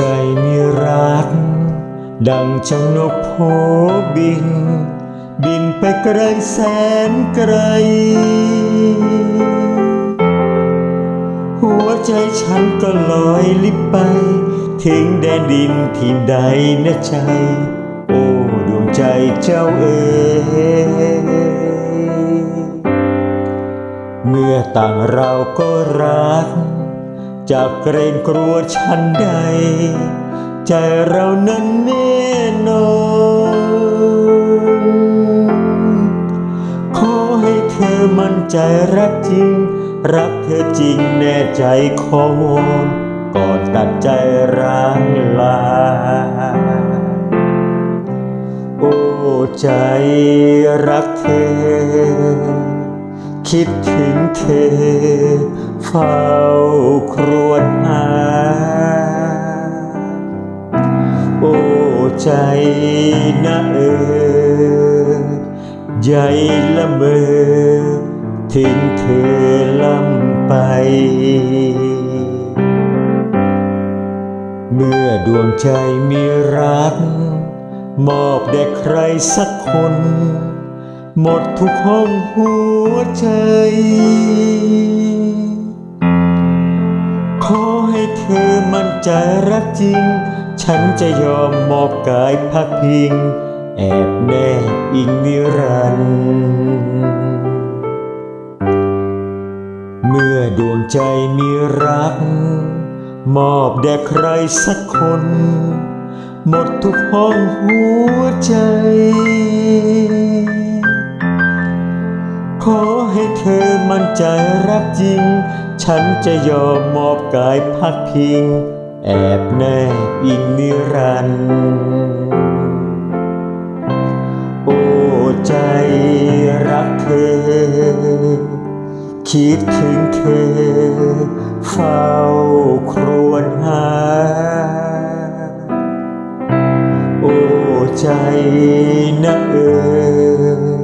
ใจมีรัก ดังเจ้านกโผบิน บินไปไกลแสนไกล หัวใจฉันก็ลอยลิบไป ถึงแดนดินที่ใดนะใจ โอ้ดวงใจเจ้าเอ๋เมื่อต่างเราก็รัก จากเกรงกลัวฉันใด ใจเรานั้นแน่นอนขอให้เธอมั่นใจรักจริง รักเธอจริงแน่ใจขอวอนก่อนตัดใจร้างลา โอ้ใจรักเธอ คิดถึงเธอ เฝ้าครวญหา โอ้ใจนะเออใหญ่ละเมอถึงเธอลำไป เมื่อดวงใจมีรัก มอบแด่ใครสักคน หมดทุกห้องหัวใจ ให้เธอมั่นใจรักจริง ฉันจะยอมมอบกายพักพิง แอบแนบอิงนิรันดร์เมื่อดวงใจมีรัก มอบแด่ใครสักคน หมดทุกห้องหัวใจ ขอให้เธอมั่นใจรักจริง ฉันจะยอมมอบกายพักพิง แอบแนบอิงนิรันดร์โอ้ใจรักเธอ คิดถึงเธอ เฝ้าครวญหา โอ้ใจนะเออ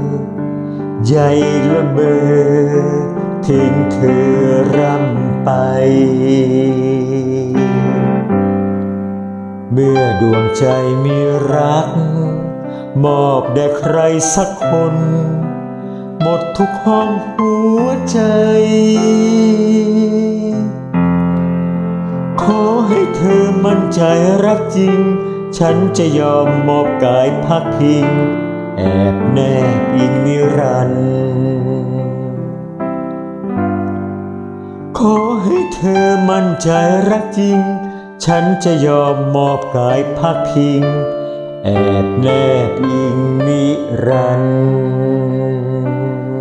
ใหญ่ละเมอ ทิ้งเธอร่ำไป เมื่อดวงใจมีรัก มอบแด่ใครสักคน หมดทุกห้องหัวใจ ขอให้เธอมั่นใจรักจริง ฉันจะยอมมอบกายพักพิง แอบแนบอิงนิรันดร์ ขอให้เธอมั่นใจรักจริง ฉันจะยอมมอบกายพักพิง แอบแนบอิงนิรันดร์